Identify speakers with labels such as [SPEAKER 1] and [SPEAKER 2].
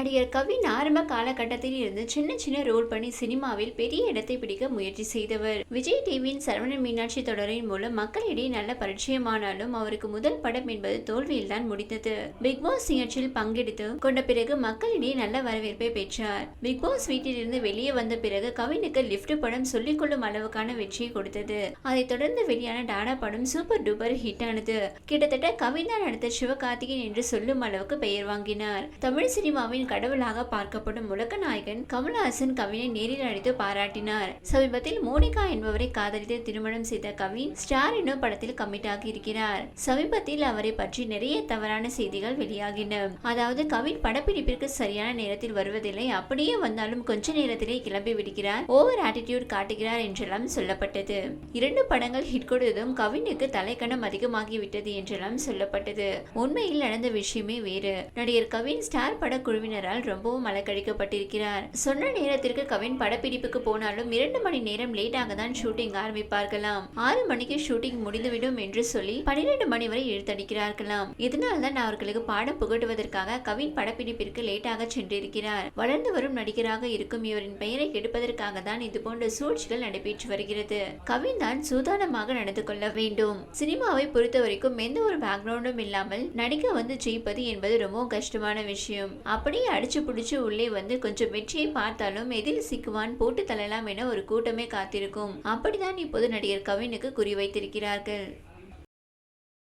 [SPEAKER 1] நடிகர் கவின் ஆரம்ப காலகட்டத்தில் இருந்து சின்ன சின்ன ரோல் பண்ணி சினிமாவில் பெரிய இடத்தை பிடிக்க முயற்சி செய்தவர். விஜய் டிவியின் சரவணன் மீனாட்சி தொடரின் மூலம் மக்களிடையே நல்ல பரிச்சயமானாலும் அவருக்கு முதல் படம் என்பது தோல்வியில்தான் முடிந்தது. பிக் பாஸ் நிகழ்ச்சியில் பங்கெடுத்து கொண்ட பிறகு மக்களிடையே நல்ல வரவேற்பை பெற்றார். பிக் பாஸ் வீட்டிலிருந்து வெளியே வந்த பிறகு கவினுக்கு லிப்ட் படம் சொல்லிக்கொள்ளும் அளவுக்கான வெற்றியை கொடுத்தது. அதைத் தொடர்ந்து வெளியான டாடா படம் சூப்பர் டூப்பர் ஹிட் ஆனது. கிட்டத்தட்ட கவின் தான் சிவகார்த்திகேயன் என்று சொல்லும் அளவுக்கு பெயர் வாங்கினார். தமிழ் சினிமாவின் கடவுளாக பார்க்கப்படும் உலக நாயகன் கமல்ஹாசன் கவினை நேரில் அழைத்து பாராட்டினார். சமீபத்தில் மோனிகா என்பவரை காதலித்து திருமணம் செய்த கவின் ஸ்டார் என்னும் படத்தில் கமிட் ஆகி இருக்கிறார். சமீபத்தில் அவரை பற்றி நிறைய தவறான செய்திகள் வெளியாகின. அதாவது கவின் படப்பிடிப்பிற்கு சரியான நேரத்தில் வருவதில்லை. அப்படியே வந்தாலும் கொஞ்ச நேரத்திலே கிளம்பி விடுகிறார். ஓவர் ஆட்டிடியூட் காட்டுகிறார் என்றெல்லாம் சொல்லப்பட்டது. இரண்டு படங்கள் ஹிட் கொடுத்ததும் கவினுக்கு தலைக்கணம் அதிகமாகிவிட்டது என்றெல்லாம் சொல்லப்பட்டது. உண்மையில் நடந்த விஷயமே வேறு. நடிகர் கவின் ஸ்டார் படக்குழுவினர் குழுவினரால் ரொம்பவும் அலக்கழிக்கப்பட்டிருக்கிறார் சொன்ன நேரத்திற்கு கவின் படப்பிடிப்புக்கு போனாலும் இரண்டு மணி நேரம் லேட்டாக தான் ஷூட்டிங் ஆரம்பிப்பார்களாம். ஆறு மணிக்கு ஷூட்டிங் முடிந்துவிடும் என்று சொல்லி பன்னிரண்டு மணி வரை இழுத்தடிக்கிறார்களாம் இதனால் தான் அவர்களுக்கு பாடம் புகட்டுவதற்காக கவின் படப்பிடிப்பிற்கு லேட்டாக சென்றிருக்கிறார். வளர்ந்து வரும் நடிகராக இருக்கும் இவரின் பெயரை கெடுப்பதற்காக தான் இது போன்ற சூழ்ச்சிகள் நடைபெற்று வருகிறது. கவின் தான் சூதானமாக நடந்து கொள்ள வேண்டும். சினிமாவை பொறுத்த வரைக்கும் எந்த ஒரு பேக்ரவுண்டும் இல்லாமல் நடிக்க வந்து ஜெயிப்பது என்பது ரொம்ப கஷ்டமான விஷயம். அப்படியே அடிச்சு புடிச்சு உள்ளே வந்து கொஞ்சம் வெற்றியை பார்த்தாலும் எதில் சிக்குவான் போட்டு தள்ளலாம் என ஒரு கூட்டமே காத்திருக்கும். அப்படிதான் இப்போது நடிகர் கவினுக்கு குறிவைத்திருக்கிறார்கள்